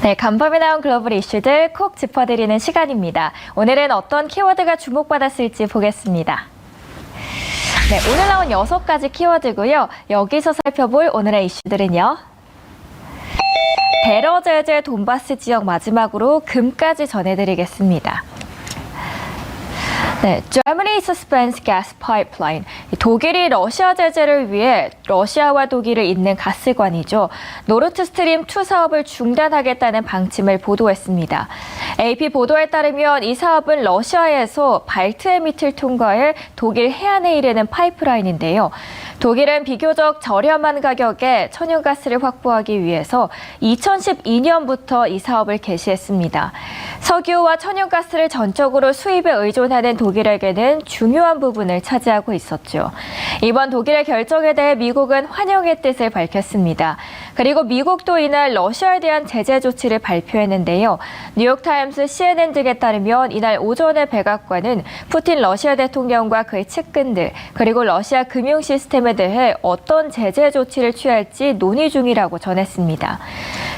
네, 간밤에 나온 글로벌 이슈들 콕 짚어드리는 시간입니다. 오늘은 어떤 키워드가 주목받았을지 보겠습니다. 네, 오늘 나온 여섯 가지 키워드고요. 여기서 살펴볼 오늘의 이슈들은요. 테러 제재 돈바스 지역 마지막으로 금까지 전해드리겠습니다. 네, Germany suspends gas pipeline. 독일이 러시아 제재를 위해 러시아와 독일을 잇는 가스관이죠. 노르트 스트림 2 사업을 중단하겠다는 방침을 보도했습니다. AP 보도에 따르면 이 사업은 러시아에서 발트해 밑을 통과해 독일 해안에 이르는 파이프라인인데요. 독일은 비교적 저렴한 가격에 천연가스를 확보하기 위해서 2012년부터 이 사업을 개시했습니다. 석유와 천연가스를 전적으로 수입에 의존하는 독일에게는 중요한 부분을 차지하고 있었죠. 이번 독일의 결정에 대해 미국은 환영의 뜻을 밝혔습니다. 그리고 미국도 이날 러시아에 대한 제재 조치를 발표했는데요. 뉴욕타임스, CNN 등에 따르면 이날 오전에 백악관은 푸틴 러시아 대통령과 그의 측근들 그리고 러시아 금융 시스템에 대해 어떤 제재 조치를 취할지 논의 중이라고 전했습니다.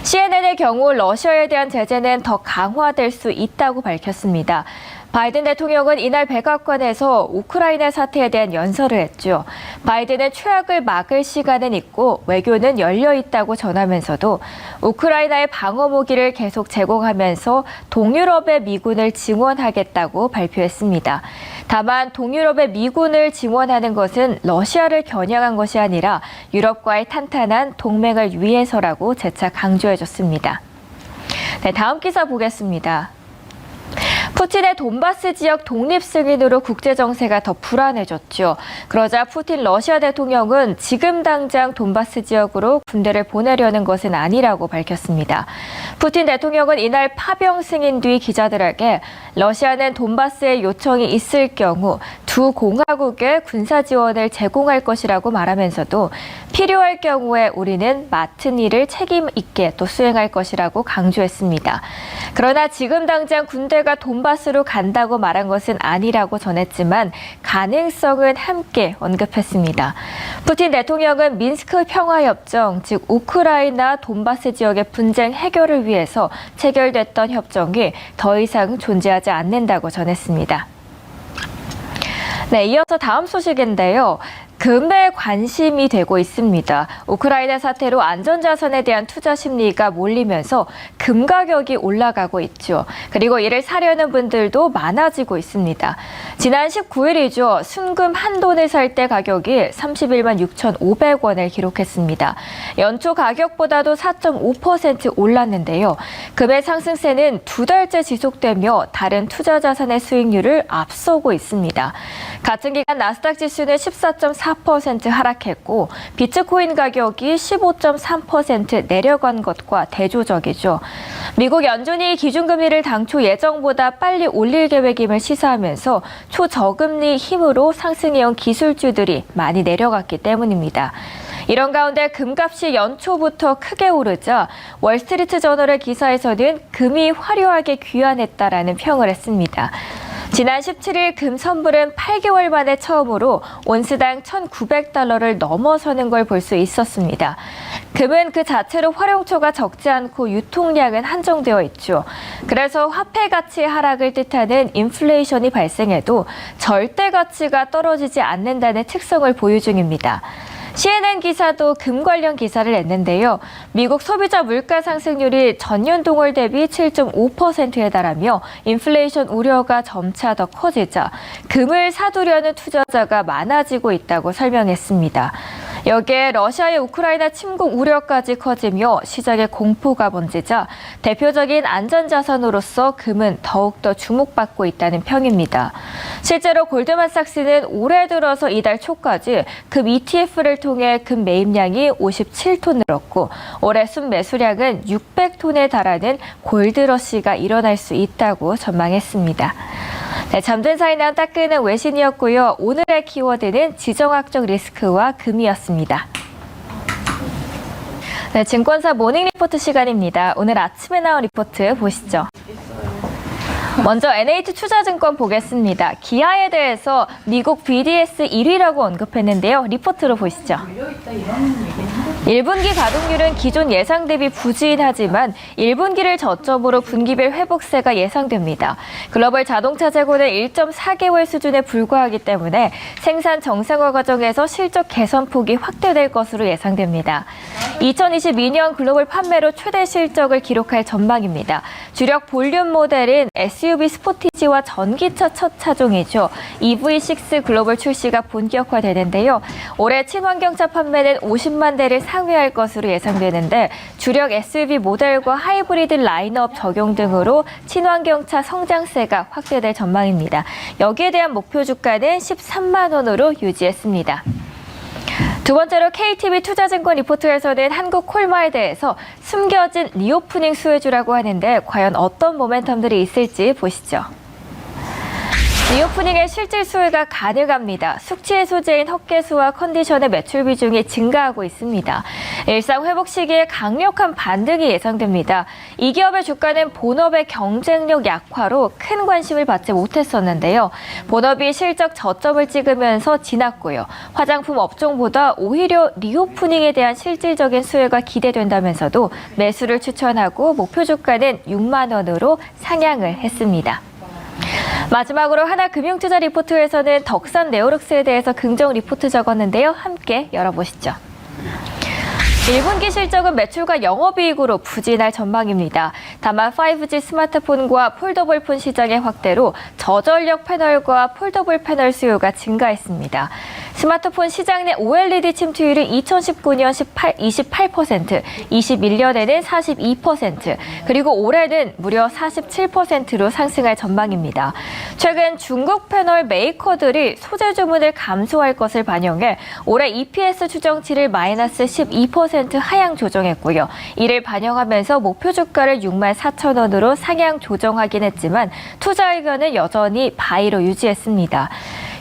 CNN의 경우 러시아에 대한 제재는 더 강화될 수 있다고 밝혔습니다. 바이든 대통령은 이날 백악관에서 우크라이나 사태에 대한 연설을 했죠. 바이든은 최악을 막을 시간은 있고 외교는 열려 있다고 전하면서도 우크라이나의 방어 무기를 계속 제공하면서 동유럽의 미군을 증원하겠다고 발표했습니다. 다만 동유럽의 미군을 증원하는 것은 러시아를 겨냥한 것이 아니라 유럽과의 탄탄한 동맹을 위해서라고 재차 강조해줬습니다. 네, 다음 기사 보겠습니다. 푸틴의 돈바스 지역 독립 승인으로 국제 정세가 더 불안해졌죠. 그러자 푸틴 러시아 대통령은 지금 당장 돈바스 지역으로 군대를 보내려는 것은 아니라고 밝혔습니다. 푸틴 대통령은 이날 파병 승인 뒤 기자들에게 러시아는 돈바스에 요청이 있을 경우 두 공화국에 군사 지원을 제공할 것이라고 말하면서도 필요할 경우에 우리는 맡은 일을 책임 있게 또 수행할 것이라고 강조했습니다. 그러나 지금 당장 군대가 돈 바스로 간다고 말한 것은 아니라고 전했지만 가능성은 함께 언급했습니다. 푸틴 대통령은 민스크 평화협정, 즉 우크라이나 돈바스 지역의 분쟁 해결을 위해서 체결됐던 협정이 더 이상 존재하지 않는다고 전했습니다. 네, 이어서 다음 소식인데요. 금에 관심이 되고 있습니다. 우크라이나 사태로 안전자산에 대한 투자 심리가 몰리면서 금 가격이 올라가고 있죠. 그리고 이를 사려는 분들도 많아지고 있습니다. 지난 19일이죠. 순금 한 돈을 살 때 가격이 31만 6,500원을 기록했습니다. 연초 가격보다도 4.5% 올랐는데요. 금의 상승세는 두 달째 지속되며 다른 투자 자산의 수익률을 앞서고 있습니다. 같은 기간 나스닥 지수는 14.4% 하락했고 비트코인 가격이 15.3% 내려간 것과 대조적이죠. 미국 연준이 기준금리를 당초 예정보다 빨리 올릴 계획임을 시사하면서 초저금리 힘으로 상승해온 기술주들이 많이 내려갔기 때문입니다. 이런 가운데 금값이 연초부터 크게 오르자 월스트리트 저널의 기사에서는 금이 화려하게 귀환했다라는 평을 했습니다. 지난 17일 금 선불은 8개월 만에 처음으로 온스당 1,900달러를 넘어서는 걸 볼 수 있었습니다. 금은 그 자체로 활용처가 적지 않고 유통량은 한정되어 있죠. 그래서 화폐 가치 하락을 뜻하는 인플레이션이 발생해도 절대 가치가 떨어지지 않는다는 특성을 보유 중입니다. CNN 기사도 금 관련 기사를 냈는데요. 미국 소비자 물가 상승률이 전년 동월 대비 7.5%에 달하며 인플레이션 우려가 점차 더 커지자 금을 사두려는 투자자가 많아지고 있다고 설명했습니다. 여기에 러시아의 우크라이나 침공 우려까지 커지며 시장에 공포가 번지자 대표적인 안전자산으로서 금은 더욱더 주목받고 있다는 평입니다. 실제로 골드만삭스는 올해 들어서 이달 초까지 금 ETF를 통해 금 매입량이 57톤 늘었고 올해 순 매수량은 600톤에 달하는 골드러시가 일어날 수 있다고 전망했습니다. 네, 잠든 사이 난 따끄는 외신이었고요. 오늘의 키워드는 지정학적 리스크와 금이었습니다. 네, 증권사 모닝 리포트 시간입니다. 오늘 아침에 나온 리포트 보시죠. 먼저 NH 투자증권 보겠습니다. 기아에 대해서 미국 BDS 1위라고 언급했는데요. 리포트로 보시죠. 열려있다 이런 얘기는 하거든요. 1분기 가동률은 기존 예상 대비 부진하지만 1분기를 저점으로 분기별 회복세가 예상됩니다. 글로벌 자동차 재고는 1.4개월 수준에 불과하기 때문에 생산 정상화 과정에서 실적 개선 폭이 확대될 것으로 예상됩니다. 2022년 글로벌 판매로 최대 실적을 기록할 전망입니다. 주력 볼륨 모델인 SUV 스포티지와 전기차 첫 차종이죠. EV6 글로벌 출시가 본격화되는데요. 올해 친환경차 판매는 50만 대를 상회할 것으로 예상되는데 주력 SUV 모델과 하이브리드 라인업 적용 등으로 친환경차 성장세가 확대될 전망입니다. 여기에 대한 목표 주가는 13만 원으로 유지했습니다. 두 번째로 KTB 투자증권 리포트에서는 한국 콜마에 대해서 숨겨진 리오프닝 수혜주라고 하는데 과연 어떤 모멘텀들이 있을지 보시죠. 리오프닝의 실질 수혜가 가능합니다. 숙취의 소재인 헛개수와 컨디션의 매출 비중이 증가하고 있습니다. 일상 회복 시기에 강력한 반등이 예상됩니다. 이 기업의 주가는 본업의 경쟁력 약화로 큰 관심을 받지 못했었는데요. 본업이 실적 저점을 찍으면서 지났고요. 화장품 업종보다 오히려 리오프닝에 대한 실질적인 수혜가 기대된다면서도 매수를 추천하고 목표 주가는 6만 원으로 상향을 했습니다. 마지막으로 하나금융투자 리포트에서는 덕산 네오룩스에 대해서 긍정 리포트 적었는데요. 함께 열어보시죠. 1분기 실적은 매출과 영업이익으로 부진할 전망입니다. 다만 5G 스마트폰과 폴더블 폰 시장의 확대로 저전력 패널과 폴더블 패널 수요가 증가했습니다. 스마트폰 시장 내 OLED 침투율은 2019년 18, 28%, 21년에는 42%, 그리고 올해는 무려 47%로 상승할 전망입니다. 최근 중국 패널 메이커들이 소재 주문을 감소할 것을 반영해 올해 EPS 추정치를 마이너스 12% 하향 조정했고요. 이를 반영하면서 목표 주가를 6만 4천 원으로 상향 조정하긴 했지만 투자 의견은 여전히 바이로 유지했습니다.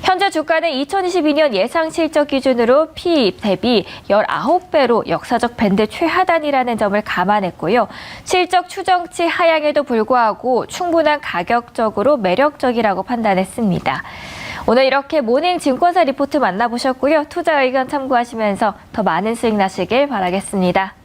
현재 주가는 2022년 예상 실적 기준으로 P 대비 19배로 역사적 밴드 최하단이라는 점을 감안했고요. 실적 추정치 하향에도 불구하고 충분한 가격적으로 매력적이라고 판단했습니다. 오늘 이렇게 모닝 증권사 리포트 만나보셨고요. 투자 의견 참고하시면서 더 많은 수익 나시길 바라겠습니다.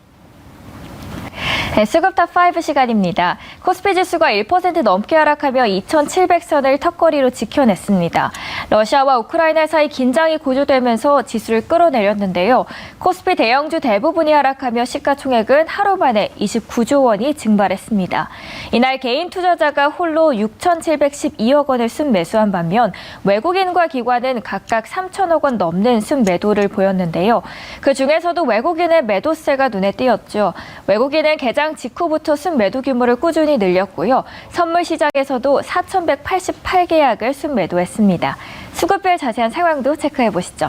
네, 수급 탑5 시간입니다. 코스피 지수가 1% 넘게 하락하며 2,700선을 턱걸이로 지켜냈습니다. 러시아와 우크라이나 사이 긴장이 고조되면서 지수를 끌어내렸는데요. 코스피 대형주 대부분이 하락하며 시가총액은 하루 만에 29조 원이 증발했습니다. 이날 개인 투자자가 홀로 6,712억 원을 순매수한 반면 외국인과 기관은 각각 3천억 원 넘는 순매도를 보였는데요. 그 중에서도 외국인의 매도세가 눈에 띄었죠. 외국인은 개장 직후부터 순매도 규모를 꾸준히 늘렸고요. 선물 시장에서도 4,188계약을 순매도했습니다. 수급별 자세한 상황도 체크해 보시죠.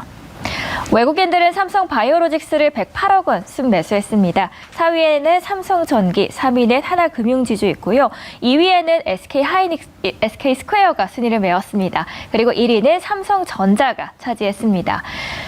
외국인들은 삼성 바이오로직스를 108억 원 순매수했습니다. 4위에는 삼성전기, 3위는 하나금융지주 있고요. 2위에는 SK 하이닉스, SK 스퀘어가 순위를 메웠습니다. 그리고 1위는 삼성전자가 차지했습니다.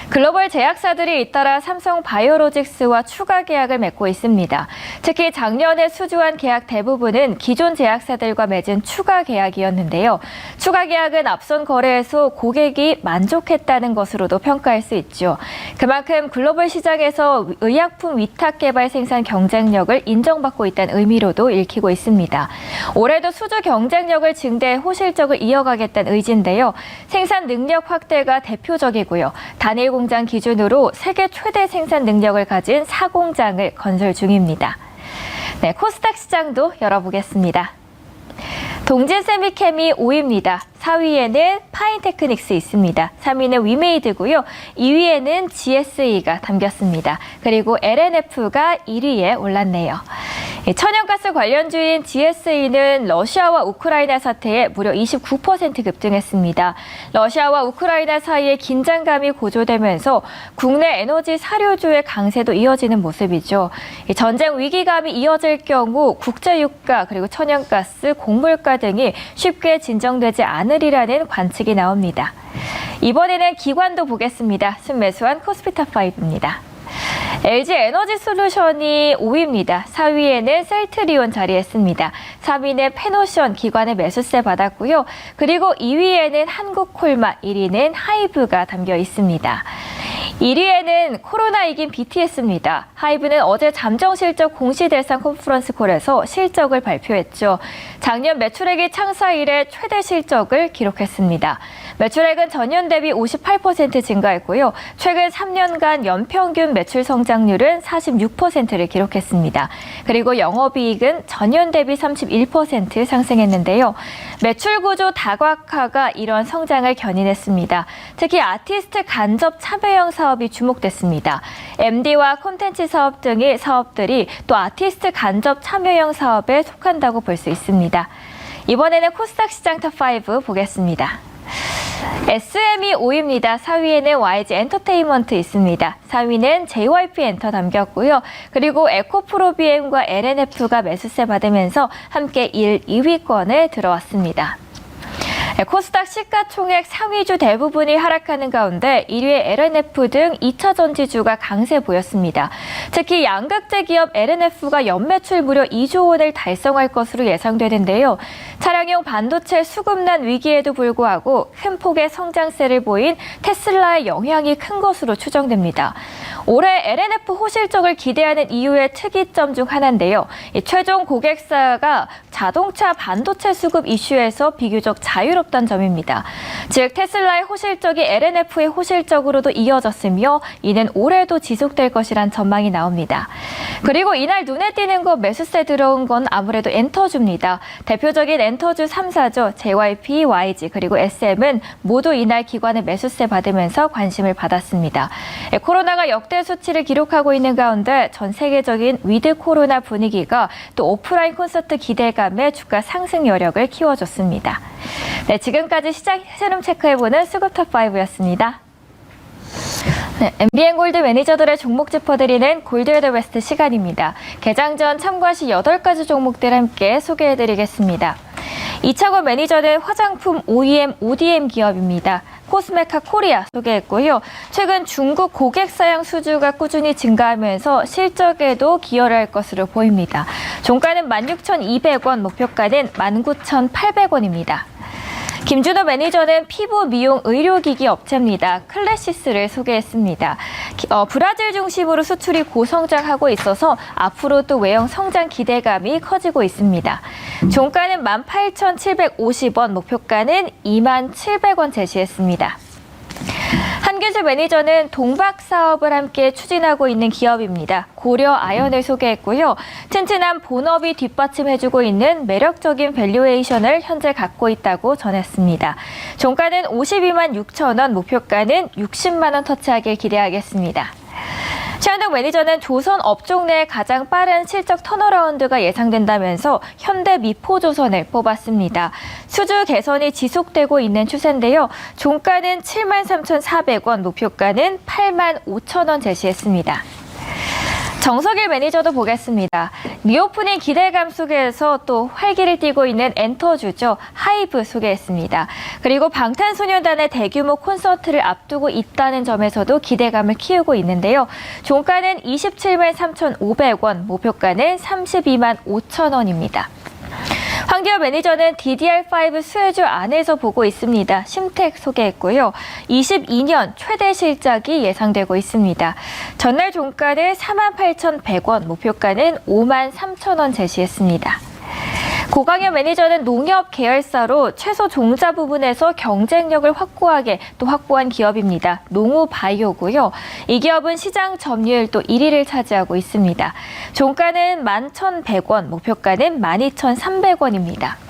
글로벌 제약사들이 잇따라 삼성 바이오로직스와 추가 계약을 맺고 있습니다. 특히 작년에 수주한 계약 대부분은 기존 제약사들과 맺은 추가 계약이었는데요. 추가 계약은 앞선 거래에서 고객이 만족했다는 것으로도 평가할 수 있죠. 그만큼 글로벌 시장에서 의약품 위탁 개발 생산 경쟁력을 인정받고 있다는 의미로도 읽히고 있습니다. 올해도 수주 경쟁력을 증대해 호실적을 이어가겠다는 의지인데요. 생산 능력 확대가 대표적이고요. 단일 공장 기준으로 세계 최대 생산 능력을 가진 사공장을 건설 중입니다. 네, 코스닥 시장도 열어보겠습니다. 동진 세미캠이 5위입니다. 4위에는 파인테크닉스 있습니다. 3위는 위메이드고요. 2위에는 GSE가 담겼습니다. 그리고 LNF가 1위에 올랐네요. 천연가스 관련주인 GSE는 러시아와 우크라이나 사태에 무려 29% 급등했습니다. 러시아와 우크라이나 사이에 긴장감이 고조되면서 국내 에너지 사료주의 강세도 이어지는 모습이죠. 전쟁 위기감이 이어질 경우 국제유가 그리고 천연가스, 곡물가 등이 쉽게 진정되지 않으리라는 관측이 나옵니다. 이번에는 기관도 보겠습니다. 순매수한 코스피탑5입니다. LG 에너지 솔루션이 5위입니다. 4위에는 셀트리온 자리했습니다. 3위는 페노션 기관의 매수세 받았고요. 그리고 2위에는 한국콜마, 1위는 하이브가 담겨 있습니다. 1위에는 코로나 이긴 BTS입니다. 하이브는 어제 잠정 실적 공시 대상 컨퍼런스 콜에서 실적을 발표했죠. 작년 매출액이 창사 이래 최대 실적을 기록했습니다. 매출액은 전년 대비 58% 증가했고요. 최근 3년간 연평균 매출 성장률은 46%를 기록했습니다. 그리고 영업이익은 전년 대비 31% 상승했는데요. 매출 구조 다각화가 이런 성장을 견인했습니다. 특히 아티스트 간접 참여형 사업이 주목됐습니다. MD와 콘텐츠 사업 등의 사업들이 또 아티스트 간접 참여형 사업에 속한다고 볼 수 있습니다. 이번에는 코스닥 시장 탑5 보겠습니다. SM이 5위입니다. 4위에는 YG 엔터테인먼트 있습니다. 4위는 JYP 엔터 담겼고요. 그리고 에코프로비엠과 LNF가 매수세 받으면서 함께 1, 2위권에 들어왔습니다. 네, 코스닥 시가총액 상위주 대부분이 하락하는 가운데 1위의 LNF 등 2차 전지주가 강세 보였습니다. 특히 양극재 기업 LNF가 연매출 무려 2조 원을 달성할 것으로 예상되는데요. 차량용 반도체 수급난 위기에도 불구하고 큰 폭의 성장세를 보인 테슬라의 영향이 큰 것으로 추정됩니다. 올해 LNF 호실적을 기대하는 이유의 특이점 중 하나인데요. 이 최종 고객사가 자동차 반도체 수급 이슈에서 비교적 자유롭다는 점입니다. 즉 테슬라의 호실적이 LNF의 호실적으로도 이어졌으며 이는 올해도 지속될 것이란 전망이 나옵니다. 그리고 이날 눈에 띄는 거 매수세 들어온 건 아무래도 엔터주입니다. 대표적인 엔터주 3사죠. JYP, YG 그리고 SM은 모두 이날 기관의 매수세 받으면서 관심을 받았습니다. 예, 코로나가 역대 수치를 기록하고 있는 가운데 전 세계적인 위드 코로나 분위기가 또 오프라인 콘서트 기대감에 주가 상승 여력을 키워줬습니다. 네, 지금까지 시장 흐름 체크해보는 수급탑 5였습니다. 네, MBN 골드 매니저들의 종목 짚어드리는 골드웨더 웨스트 시간입니다. 개장 전 참가 시 8가지 종목들 함께 소개해드리겠습니다. 이창원 매니저는 화장품 OEM, ODM 기업입니다. 코스메카 코리아 소개했고요. 최근 중국 고객 사양 수주가 꾸준히 증가하면서 실적에도 기여를 할 것으로 보입니다. 종가는 16,200원, 목표가는 19,800원입니다. 김준호 매니저는 피부 미용 의료기기 업체입니다. 클래시스를 소개했습니다. 기- 어, 브라질 중심으로 수출이 고성장하고 있어서 앞으로 또 외형 성장 기대감이 커지고 있습니다. 종가는 18,750원, 목표가는 27,700원 제시했습니다. 한기수 매니저는 동박 사업을 함께 추진하고 있는 기업입니다. 고려 아연을 소개했고요. 튼튼한 본업이 뒷받침해주고 있는 매력적인 밸류에이션을 현재 갖고 있다고 전했습니다. 종가는 52만 6천 원, 목표가는 60만 원 터치하길 기대하겠습니다. 최현덕 매니저는 조선 업종 내 가장 빠른 실적 턴어라운드가 예상된다면서 현대 미포조선을 뽑았습니다. 수주 개선이 지속되고 있는 추세인데요. 종가는 73,400원, 목표가는 8만 5천 원 제시했습니다. 정석일 매니저도 보겠습니다. 리오프닝 기대감 속에서 또 활기를 띠고 있는 엔터주죠. 하이브 소개했습니다. 그리고 방탄소년단의 대규모 콘서트를 앞두고 있다는 점에서도 기대감을 키우고 있는데요. 종가는 27만 3,500원, 목표가는 32만 5천 원입니다. 황기호 매니저는 DDR5 수혜주 안에서 보고 있습니다. 심택 소개했고요. 22년 최대 실적이 예상되고 있습니다. 전날 종가는 48,100원, 목표가는 5만 3천 원 제시했습니다. 고강현 매니저는 농협 계열사로 채소 종자 부분에서 경쟁력을 확고하게 또 확보한 기업입니다. 농우 바이오고요. 이 기업은 시장 점유율 또 1위를 차지하고 있습니다. 종가는 11,100원, 목표가는 12,300원입니다.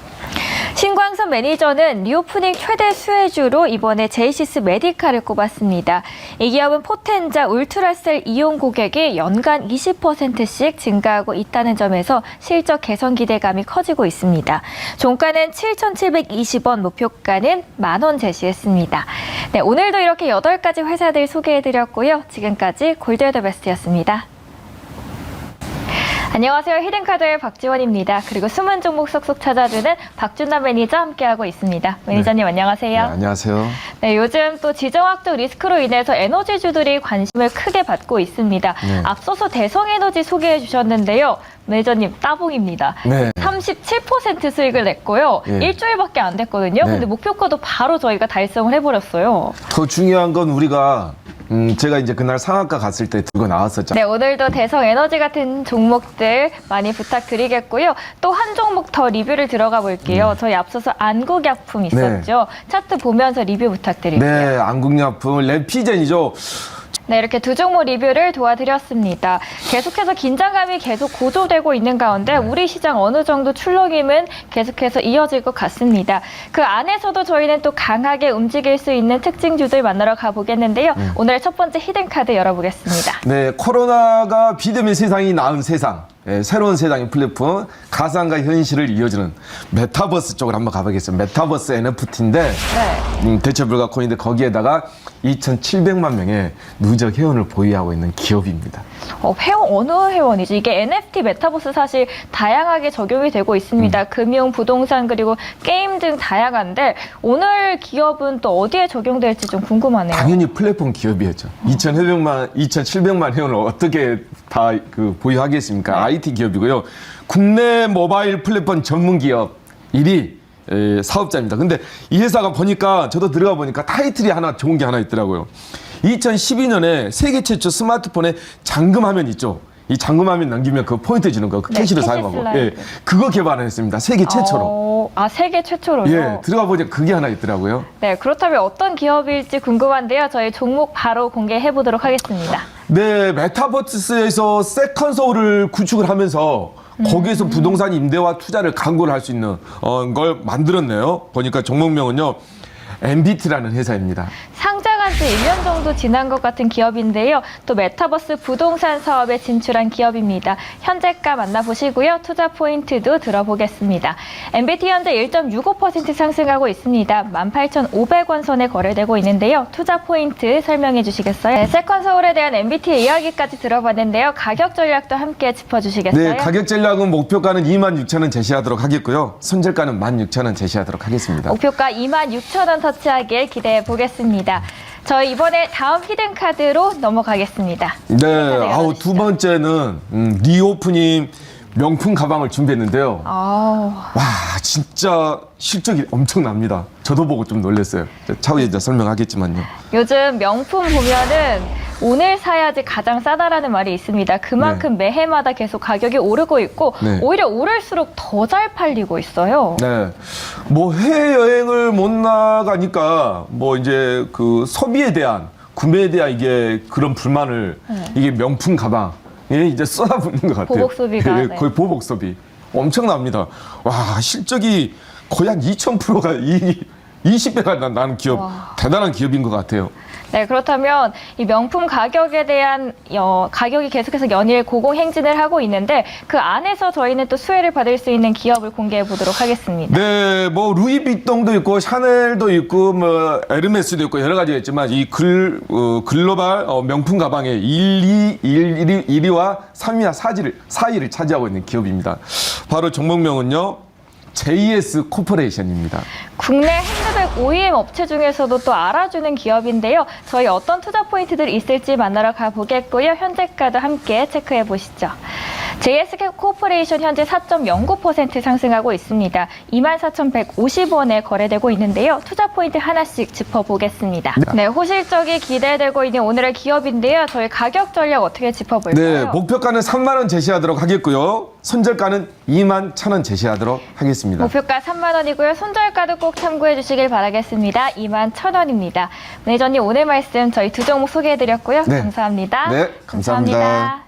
신광선 매니저는 리오프닝 최대 수혜주로 이번에 제이시스 메디카를 꼽았습니다. 이 기업은 포텐자 울트라셀 이용 고객이 연간 20%씩 증가하고 있다는 점에서 실적 개선 기대감이 커지고 있습니다. 종가는 7,720원, 목표가는 만원 제시했습니다. 네, 오늘도 이렇게 8가지 회사들 소개해드렸고요. 지금까지 골드웨더 베스트였습니다. 안녕하세요. 히든카드의 박지원입니다. 그리고 숨은 종목 쏙쏙 찾아주는 박준남 매니저 함께하고 있습니다. 매니저님 네, 안녕하세요. 안녕하세요. 네, 요즘 또 지정학적 리스크로 인해서 에너지주들이 관심을 크게 받고 있습니다. 네. 앞서서 대성에너지 소개해 주셨는데요. 매니저님 따봉입니다. 네. 37% 수익을 냈고요. 예. 일주일밖에 안 됐거든요. 네. 근데 목표가도 바로 저희가 달성을 해버렸어요. 더 중요한 건 우리가 음, 제가 이제 그날 상한가 갔을 때 들고 나왔었잖아요. 네, 오늘도 대성 에너지 같은 종목들 많이 부탁드리겠고요. 또 한 종목 더 리뷰를 들어가 볼게요. 저희 앞서서 안국약품 있었죠. 차트 보면서 리뷰 부탁드릴게요. 네, 안국약품 랩피젠이죠. 네, 이렇게 두 종목 리뷰를 도와드렸습니다. 계속해서 긴장감이 계속 고조되고 있는 가운데 우리 시장 어느 정도 출렁임은 계속해서 이어질 것 같습니다. 그 안에서도 저희는 또 강하게 움직일 수 있는 특징주들 만나러 가보겠는데요. 오늘 첫 번째 히든카드 열어보겠습니다. 네, 코로나가 비대면 세상이 나은 세상. 예, 새로운 세상의 플랫폼 가상과 현실을 이어주는 메타버스 쪽으로 한번 가보겠습니다. 메타버스 NFT인데 네. 음, 대체 불가 코인인데 거기에다가 2,700만 명의 누적 회원을 보유하고 있는 기업입니다. 어, 회원 어느 회원이죠? 이게 NFT 메타버스 사실 다양하게 적용이 되고 있습니다. 금융, 부동산 그리고 게임 등 다양한데 오늘 기업은 또 어디에 적용될지 좀 궁금하네요. 당연히 플랫폼 기업이었죠. 2,700만 2,700만 회원을 어떻게 다 그 보유하겠습니까? IT 기업이고요. 국내 모바일 플랫폼 전문 기업 1위 에, 사업자입니다. 근데 이 회사가 보니까 저도 들어가 보니까 타이틀이 하나 좋은 게 하나 있더라고요. 2012년에 세계 최초 스마트폰에 잠금 화면 있죠. 이 잠금화면 넘기면 그 포인트 주는 거, 그 네, 캐시를 캐시 사용하고, 슬라이드. 예, 그거 개발했습니다. 세계 최초로. 어, 아 세계 최초로요? 예, 들어가 보니까 그게 하나 있더라고요. 네, 그렇다면 어떤 기업일지 궁금한데요. 저희 종목 바로 공개해 보도록 하겠습니다. 네, 메타버스에서 세컨 서울을 구축을 하면서 거기에서 부동산 임대와 투자를 강구를 할 수 있는 어, 걸 만들었네요. 보니까 종목명은요. MBT라는 회사입니다. 상 장한 지 1년 정도 지난 것 같은 기업인데요. 또 메타버스 부동산 사업에 진출한 기업입니다. 현재가 만나보시고요. 투자 포인트도 들어보겠습니다. MBT 현재 1.65% 상승하고 있습니다. 18,500원 선에 거래되고 있는데요. 투자 포인트 설명해 주시겠어요? 네, 세컨 서울에 대한 MBT의 이야기까지 들어봤는데요. 가격 전략도 함께 짚어주시겠어요? 네, 가격 전략은 목표가는 26,000원 제시하도록 하겠고요. 손절가는 16,000원 제시하도록 하겠습니다. 목표가 26,000원 터치하길 기대해 보겠습니다. 저희 이번에 다음 히든 카드로 넘어가겠습니다. 네. 아우 두 번째는 음, 리오프님 명품 가방을 준비했는데요. 아, 와, 진짜 실적이 엄청납니다. 저도 보고 좀 놀랐어요. 차후에 이제 설명하겠지만요. 요즘 명품 보면은 오늘 사야지 가장 싸다라는 말이 있습니다. 그만큼 매해마다 계속 가격이 오르고 있고 네. 오히려 오를수록 더 잘 팔리고 있어요. 네. 뭐 해외여행을 못 나가니까 뭐 이제 그 소비에 대한 구매에 대한 이게 그런 불만을 이게 명품 가방에 이제 쏟아붓는 것 같아요. 네. 보복 소비가, 예, 네. 거의 보복 소비. 엄청납니다. 와, 실적이 거의 한 2,000%가 이 20배가 나는 기업, 와. 대단한 기업인 것 같아요. 네, 그렇다면 이 명품 가격에 대한 어, 가격이 계속해서 연일 고공 행진을 하고 있는데 그 안에서 저희는 또 수혜를 받을 수 있는 기업을 공개해 보도록 하겠습니다. 네, 뭐 루이비통도 있고 샤넬도 있고 뭐 에르메스도 있고 여러 가지가 있지만 이 글, 어, 글로벌 어, 명품 가방의 1, 2, 1, 1위, 1위와 3위와 4위를, 4위를 차지하고 있는 기업입니다. 바로 종목명은요. JS 코퍼레이션입니다. 국내 핸드백 OEM 업체 중에서도 또 알아주는 기업인데요. 저희 어떤 투자 포인트들이 있을지 만나러 가보겠고요. 현재가도 함께 체크해 보시죠. JS 코퍼레이션 현재 4.09% 상승하고 있습니다. 24,150원에 거래되고 있는데요. 투자 포인트 하나씩 짚어보겠습니다. 네, 호실적이 기대되고 있는 오늘의 기업인데요. 저희 가격 전략 어떻게 짚어볼까요? 네, 목표가는 3만 원 제시하도록 하겠고요. 손절가는 2만 1천 원 제시하도록 하겠습니다. 목표가 3만 원이고요. 손절가도 꼭 참고해 주시길 바라겠습니다. 2만 1천 원입니다. 매니저님 오늘 말씀 저희 두 종목 소개해 드렸고요. 네. 감사합니다. 네, 감사합니다.